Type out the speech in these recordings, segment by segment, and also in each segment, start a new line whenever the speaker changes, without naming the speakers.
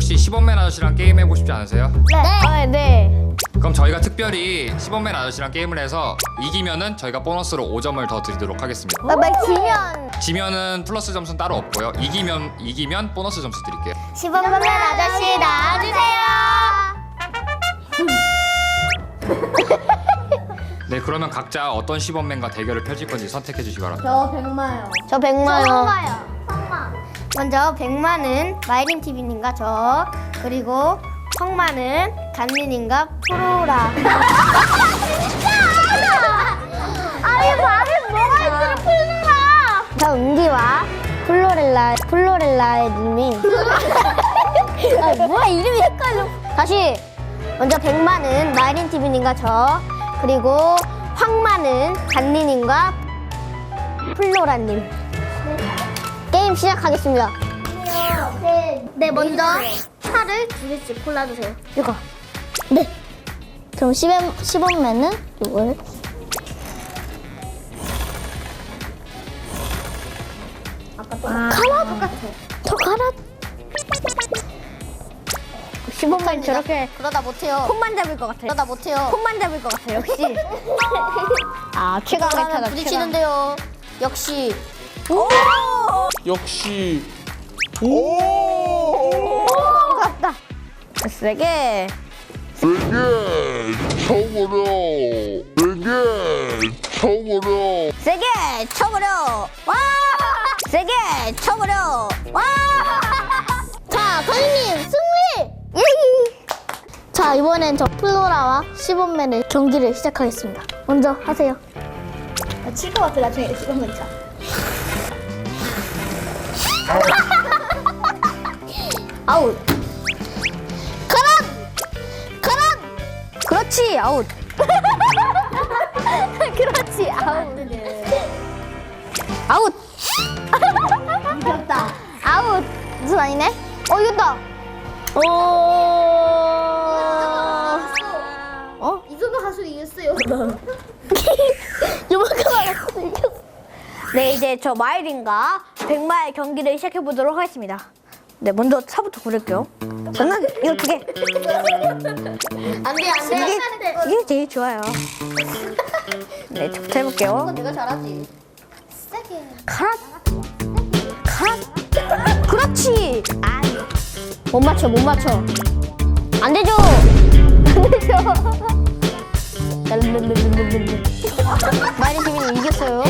혹시 시범맨 아저씨랑 게임 해보고 싶지 않으세요?
네. 네.
그럼 저희가 특별히 시범맨 아저씨랑 게임을 해서 이기면은 저희가 보너스로 5점을 더 드리도록 하겠습니다.
막 지면
지면은 플러스 점수는 따로 없고요. 이기면 이기면 보너스 점수 드릴게요.
시범맨 아저씨 나와주세요.
네, 그러면 각자 어떤 시범맨과 대결을 펼칠 건지 선택해 주시기 바랍니다.
저 백마요. 저 백마요. 먼저 백마는 마이린 TV님과 저 그리고 성마는 간니님과 프로라. 아니 말이 뭐가 있으면 풀라. 저 은기와 플로렐라 플로렐라님이. 아 뭐야 이름이 헷갈려. 다시 먼저 백마는 마이린 TV님과 저 그리고 황마는 간니님과 플로라님. 게임 시작하겠습니다. 네, 먼저 차를 두 개씩 골라주세요. 이거. 네. 그럼 시범, 시범맨은 이걸. 카라 똑같아. 저 카라. 시범맨 저렇게 그러다 못해요. 콩만 잡을 것 같아요. 그러다 못해요. 콩만 잡을 것 같아요. 역시. 아 최강 메타다. 부딪히는데요. 역시. 오!
역시 오
갔다. 세게.
되게 처음으로 되게 처음으로
세게 쳐버려. 와! 세게 쳐버려. 와! 자, 선생님 승리! 자, 이번엔 저 플로라와 시범맨의 경기를 시작하겠습니다. 먼저 하세요. 칠것 같아, 나중에 시범맨 차. 아웃. 가라! 가라! 그렇지, 아웃. 그렇지, 아웃. 아웃. 이겼다. 아웃. 무슨 아니네? 어, 이겼다. 오. 어?
이소도 가수 이겼어요.
요만큼 알았어, 이겼어. 네, 이제 저 마일인과 백마의 경기를 시작해 보도록 하겠습니다. 네, 먼저 차부터 고를게요. 저는 이거 두 개.
안돼 안돼.
이게, 이게 제일 좋아요. 네, 저부터 해볼게요.
내가 잘하지. 세게.
카라. 카라. 그렇지. 아니. 못 맞춰, 못 맞춰. 안 되죠. 안 되죠. 마이린 팀이 이겼어요.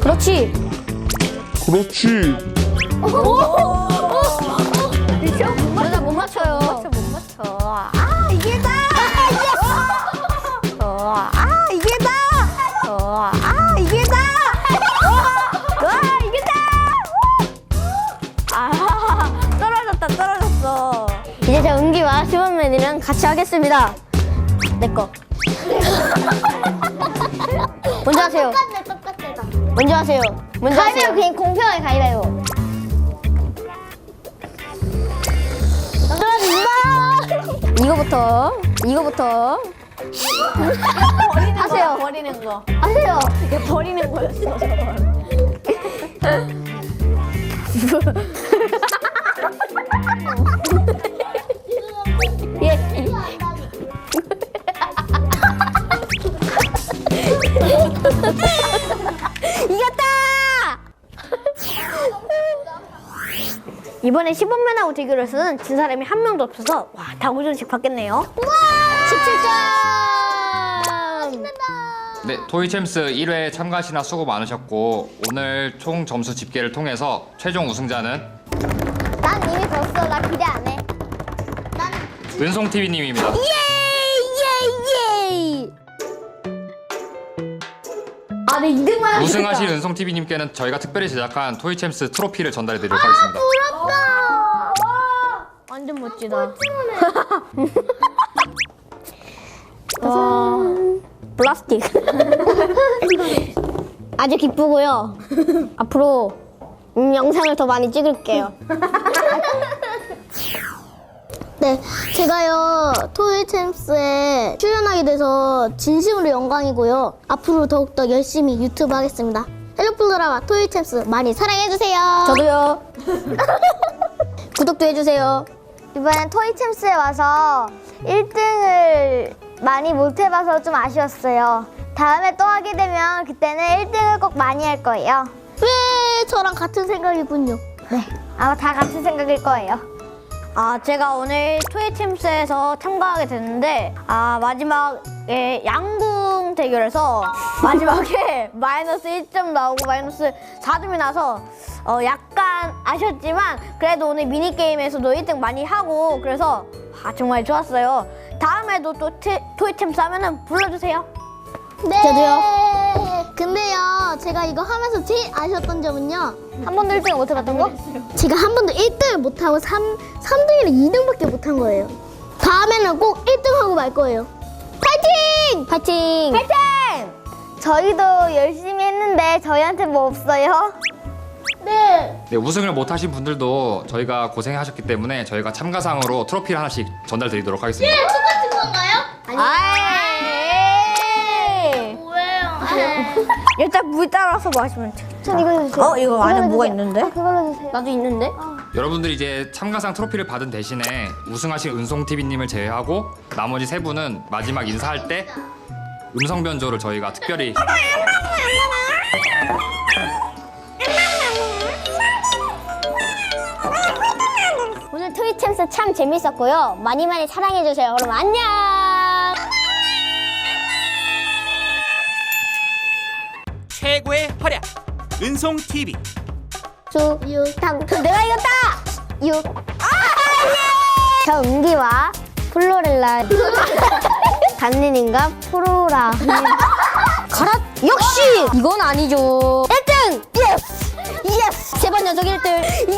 그렇지.
그렇지
그러다 못 맞춰요. 못 맞춰. 아 이게 다. 어, 아 이게 다. 어, 아 이게 다. 어, 와 이게 다. 아 떨어졌다 떨어졌어. 이제 저 은기와 시원맨이랑 같이 하겠습니다. 내 거. 먼저 하세요.
똑같네 똑같네.
먼저 하세요. 먼저 하세요.
가위바위보 그냥 공평하게 가위바위보.
떨어진다. 이거부터. 이거부터. 하세요.
버리는 거.
하세요.
버리는 거였어.
예. 이번에 시범맨하고 대결에서는 진 사람이 한 명도 없어서 와, 다 5점씩 받겠네요. 우와! 17점!
네, 토이챔스 1회 참가하시나 수고 많으셨고 오늘 총 점수 집계를 통해서 최종 우승자는
난 이미 졌어. 나 기대 안 해.
은송 TV님입니다.
예! 예!
아, 내 2등만.
우승하신 은송 TV님께는 저희가 특별히 제작한 토이챔스 트로피를 전달해 드리도록 하겠습니다.
부럽다.
완전 멋지다. 플라스틱. 아주 기쁘고요. 앞으로 음, 영상을 더 많이 찍을게요. 네, 제가요 토요일 챔스에 출연하게 돼서 진심으로 영광이고요. 앞으로 더욱더 열심히 유튜브 하겠습니다. 헬로플로라와 토요일 챔스 많이 사랑해주세요. 저도요.
구독도 해주세요.
이번엔 토이 챔스에 와서 1등을 많이 못 해봐서 좀 아쉬웠어요. 다음에 또 하게 되면 그때는 1등을 꼭 많이 할 거예요.
왜 저랑 같은 생각이군요.
네, 아마 다 같은 생각일 거예요.
아, 제가 오늘 토이챔스에서 참가하게 됐는데, 아, 마지막에 양궁 대결에서 마지막에 마이너스 1점 나오고 마이너스 4점이 나서 어, 약간 아쉬웠지만, 그래도 오늘 미니게임에서도 1등 많이 하고, 그래서 아, 정말 좋았어요. 다음에도 또 티- 토이챔스 하면은 불러주세요.
네. 저도요. 근데요, 제가 이거 하면서 제일 아쉬웠던 점은요.
한 번도 1등을 못 해봤던 거?
제가 한 번도 1등을 못 하고 3, 3등이랑 2등밖에 못 한 거예요. 다음에는 꼭 1등하고 말 거예요. 파이팅! 파이팅!
파이팅! 저희도 열심히 했는데 저희한테 뭐 없어요?
네.
네, 우승을 못 하신 분들도 저희가 고생하셨기 때문에 저희가 참가상으로 트로피를 하나씩 전달 드리도록 하겠습니다.
똑같은 건가요?
아이! 일단 물 따라서 마시면 돼.
전 이거 주세요.
어, 이거 안에 뭐가 있는데?
그걸로 주세요.
나도 있는데?
여러분들이 이제 참가상 트로피를 받은 대신에 우승하신 은송TV님을 제외하고 나머지 세 분은 마지막 인사할 때 음성 변조를 저희가 특별히
오늘 트위챔스 참 재밌었고요. 많이 많이 사랑해주세요. 그럼 안녕!
최고의 활약 은송 TV
당.
내가 이겼다! 유. 아, 예! 저 은기와 플로렐라. 단린인가 프로라.
가라! 역시! 이건 아니죠.
1등! 예스! 예스!
세 번 연속 1등.